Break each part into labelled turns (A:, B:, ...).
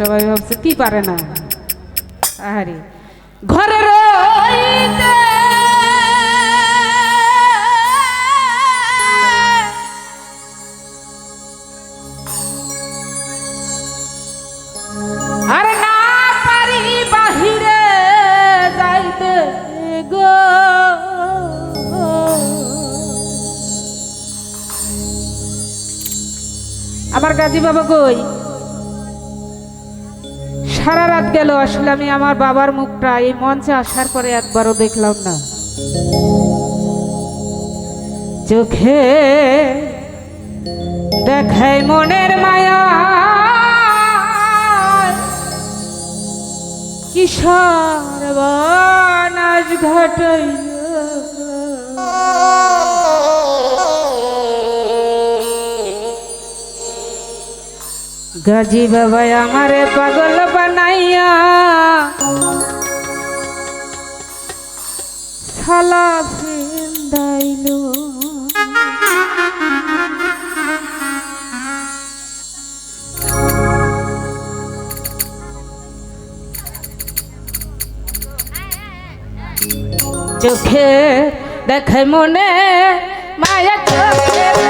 A: সবাই ভাবছে কি পারে না? আহারে। ঘরে আমার গাজী বাবা কই? সারা রাত গেল, আসলে আমি আমার বাবার মুখটা এই মঞ্চে আসার পরে একবারও দেখলাম না। চোখে দেখাই মনের মায়া। কিশোর বনাস ঘটাইয়া গাজী বাবা আমারে পাগল সালা ফেন্দাইল চোখে দেখে মনে মায়া চোখে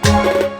A: Thank you.